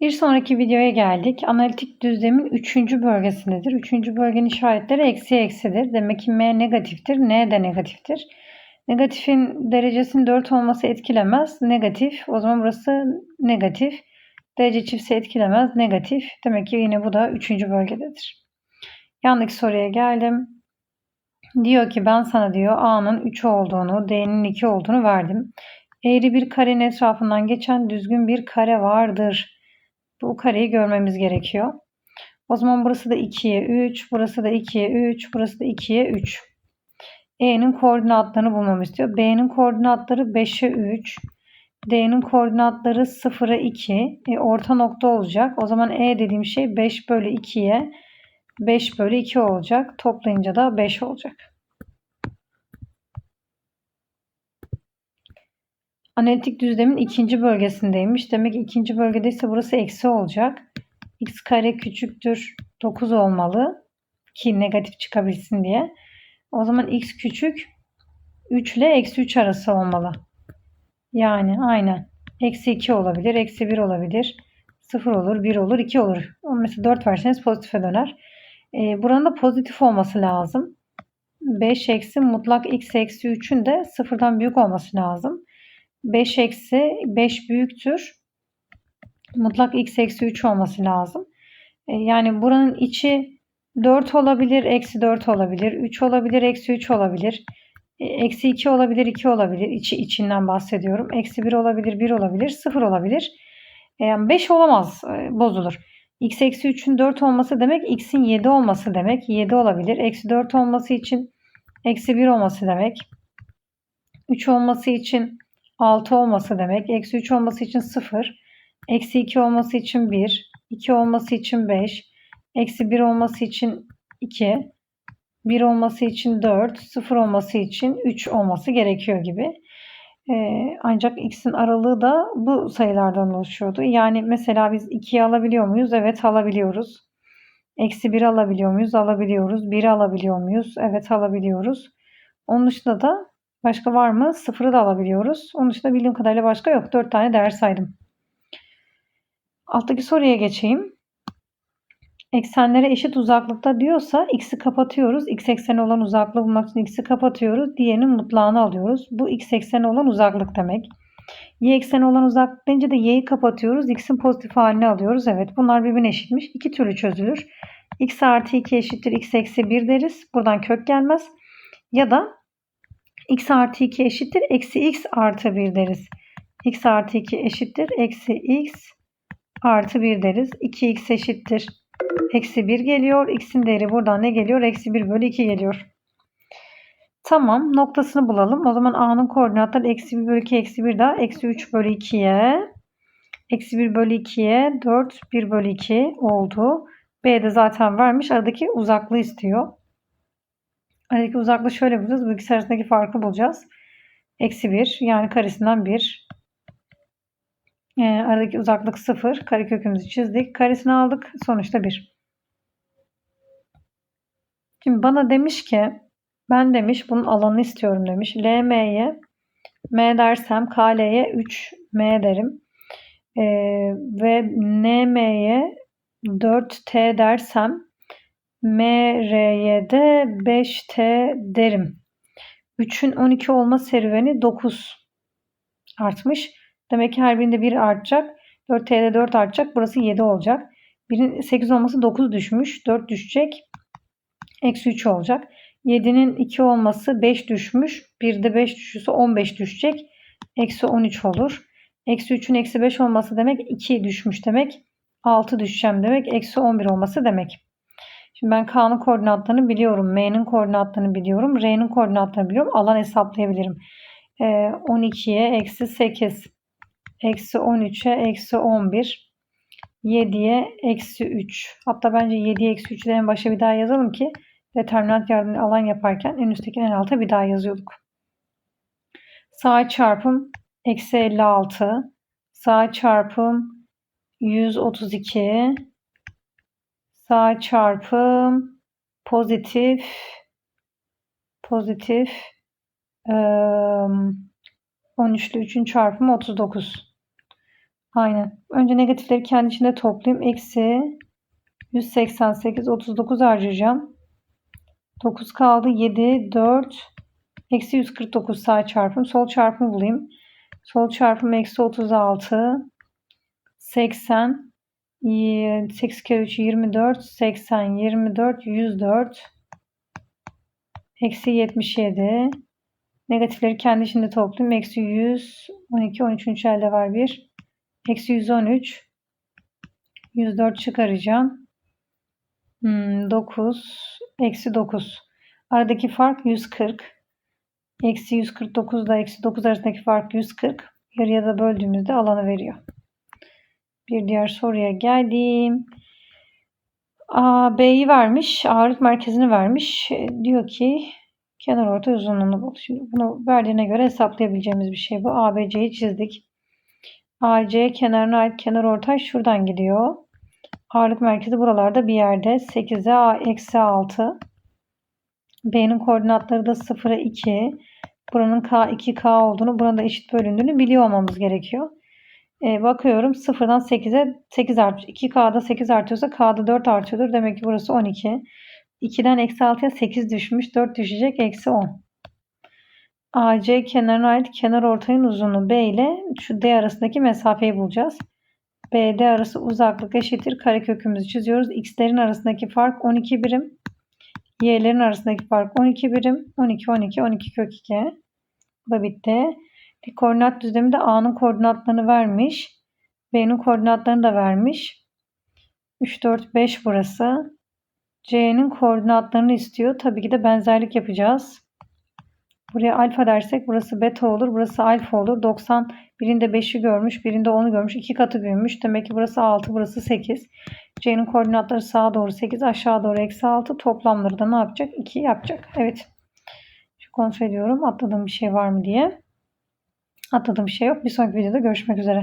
Bir sonraki videoya geldik. Analitik düzlemin üçüncü bölgesindedir. Üçüncü bölgenin işaretleri eksi eksidir. Demek ki M negatiftir, N de negatiftir. Negatifin derecesinin 4 olması etkilemez. Negatif. O zaman burası negatif. Derece çiftse etkilemez. Negatif. Demek ki yine bu da üçüncü bölgededir. Yandaki soruya geldim. Diyor ki ben sana diyor A'nın 3 olduğunu, D'nin 2 olduğunu verdim. Eğri bir karenin etrafından geçen düzgün bir kare vardır. Bu kareyi görmemiz gerekiyor. O zaman burası da 2'ye 3, burası da 2'ye 3, burası da 2'ye 3. E'nin koordinatlarını bulmamı istiyor. B'nin koordinatları 5'e 3. D'nin koordinatları 0'a 2. E, orta nokta olacak. O zaman E dediğim şey 5 bölü 2'ye 5 bölü 2 olacak. Toplayınca da 5 olacak. Analitik düzlemin ikinci bölgesindeymiş. Demek ki ikinci bölgedeyse burası eksi olacak. x kare küçüktür 9 olmalı ki negatif çıkabilsin diye. O zaman x küçük 3 ile eksi 3 arası olmalı. Yani aynen. Eksi 2 olabilir, eksi 1 olabilir. 0 olur, 1 olur, 2 olur. Mesela 4 verseniz pozitife döner. E, buranın da pozitif olması lazım. 5 eksi mutlak x eksi 3'ün de sıfırdan büyük olması lazım. 5 eksi 5 büyüktür. Mutlak x eksi 3 olması lazım. E, yani buranın içi 4 olabilir, eksi 4 olabilir, 3 olabilir, eksi 3 olabilir. E, eksi 2 olabilir, 2 olabilir. İçi içinden bahsediyorum. Eksi 1 olabilir, 1 olabilir, 0 olabilir. E, yani 5 olamaz, bozulur. x eksi 3'ün 4 olması demek x'in 7 olması demek. 7 olabilir. Eksi 4 olması için eksi 1 olması demek. 3 olması için 6 olması demek. Eksi 3 olması için 0. Eksi 2 olması için 1. 2 olması için 5. Eksi 1 olması için 2. 1 olması için 4. 0 olması için 3 olması gerekiyor gibi. Ee, ancak x'in aralığı da bu sayılardan oluşuyordu. Yani mesela biz 2'yi alabiliyor muyuz? Evet alabiliyoruz. Eksi 1 alabiliyor muyuz? Alabiliyoruz. 1 alabiliyor muyuz? Evet alabiliyoruz. Onun dışında da Başka var mı? Sıfırı da alabiliyoruz. Onun dışında bildiğim kadarıyla başka yok. Dört tane değer saydım. Alttaki soruya geçeyim. Eksenlere eşit uzaklıkta diyorsa x'i kapatıyoruz. x ekseni olan uzaklığı bulmak için x'i kapatıyoruz. Diğerinin mutlağını alıyoruz. Bu x ekseni olan uzaklık demek. Y ekseni olan uzaklık deyince de y'yi kapatıyoruz. x'in pozitif halini alıyoruz. Evet bunlar birbirine eşitmiş. İki türlü çözülür. x artı 2 eşittir x eksi 1 deriz. Buradan kök gelmez. Ya da x artı 2 eşittir. Eksi x artı 1 deriz. x artı 2 eşittir. Eksi x artı 1 deriz. 2x eşittir. Eksi 1 geliyor. x'in değeri buradan ne geliyor? Eksi 1 bölü 2 geliyor. Tamam. Noktasını bulalım. O zaman a'nın koordinatları eksi 1 bölü 2 eksi 1 daha. Eksi 3 bölü 2'ye. Eksi 1 bölü 2'ye 4 1 bölü 2 oldu. B de zaten vermiş. Aradaki uzaklığı istiyor. Aradaki uzaklığı şöyle bulacağız. Bu ikisi arasındaki farkı bulacağız. Eksi 1 yani karesinden 1. E, aradaki uzaklık 0. Karekökümüzü çizdik. Karesini aldık. Sonuçta 1. Şimdi bana demiş ki ben demiş bunun alanını istiyorum demiş. LM'ye M dersem KL'ye 3M derim. E, ve NM'ye 4T dersem MR'ye de 5T derim. 3'ün 12 olma serüveni 9 artmış. Demek ki her birinde 1 artacak. 4T'de 4 artacak. Burası 7 olacak. Birin 8 olması 9 düşmüş. 4 düşecek. Eksi 3 olacak. 7'nin 2 olması 5 düşmüş. 1'de 5 düşürse 15 düşecek. Eksi 13 olur. Eksi 3'ün eksi 5 olması demek 2 düşmüş demek. 6 düşeceğim demek. Eksi 11 olması demek. Şimdi ben K'nın koordinatlarını biliyorum. M'nin koordinatlarını biliyorum. R'nin koordinatlarını biliyorum. Alan hesaplayabilirim. Ee, 12'ye eksi 8. Eksi 13'e eksi 11. 7'ye eksi 3. Hatta bence 7'ye eksi 3'ü en başa bir daha yazalım ki determinant yardımıyla alan yaparken en üstteki en alta bir daha yazıyorduk. Sağ çarpım eksi 56. Sağ çarpım 132 sağ çarpım pozitif pozitif e, 13 ile 3'ün çarpımı 39. Aynen. Önce negatifleri kendi içinde toplayayım. Eksi 188, 39 harcayacağım. 9 kaldı. 7, 4, eksi 149 sağ çarpım. Sol çarpımı bulayım. Sol çarpım eksi 36, 80, 8 kere 3 24, 80, 24, 104, eksi 77. Negatifleri kendi içinde toplayayım. Eksi 100, 12, 13. elde var 1. Eksi 113. 104 çıkaracağım. Hmm, 9. Eksi 9. Aradaki fark 140. Eksi 149 ile eksi 9 arasındaki fark 140. Yarıya da böldüğümüzde alanı veriyor. Bir diğer soruya geldim. A, B'yi vermiş. Ağırlık merkezini vermiş. E, diyor ki kenar orta uzunluğunu bul. Şimdi bunu verdiğine göre hesaplayabileceğimiz bir şey bu. ABC'yi çizdik. AC kenarına ait kenar ortay şuradan gidiyor. Ağırlık merkezi buralarda bir yerde. 8'e eksi 6. B'nin koordinatları da 0'a 2. Buranın K 2K olduğunu, buranın da eşit bölündüğünü biliyor olmamız gerekiyor. Ee, bakıyorum 0'dan 8'e 8 art 2K'da 8 artıyorsa K'da 4 artıyordur. Demek ki burası 12. 2'den eksi 6'ya 8 düşmüş. 4 düşecek. Eksi 10. AC kenarına ait kenar ortayın uzunluğu B ile şu D arasındaki mesafeyi bulacağız. BD arası uzaklık eşittir. Karekökümüzü çiziyoruz. X'lerin arasındaki fark 12 birim. Y'lerin arasındaki fark 12 birim. 12, 12, 12 kök 2. Bu da bitti. Bir koordinat düzleminde A'nın koordinatlarını vermiş. B'nin koordinatlarını da vermiş. 3, 4, 5 burası. C'nin koordinatlarını istiyor. Tabii ki de benzerlik yapacağız. Buraya alfa dersek burası beta olur. Burası alfa olur. 90 birinde 5'i görmüş. Birinde 10'u görmüş. 2 katı büyümüş. Demek ki burası 6. Burası 8. C'nin koordinatları sağa doğru 8. Aşağı doğru eksi 6. Toplamları da ne yapacak? 2 yapacak. Evet. Şu kontrol ediyorum. Atladığım bir şey var mı diye. Atladığım bir şey yok. Bir sonraki videoda görüşmek üzere.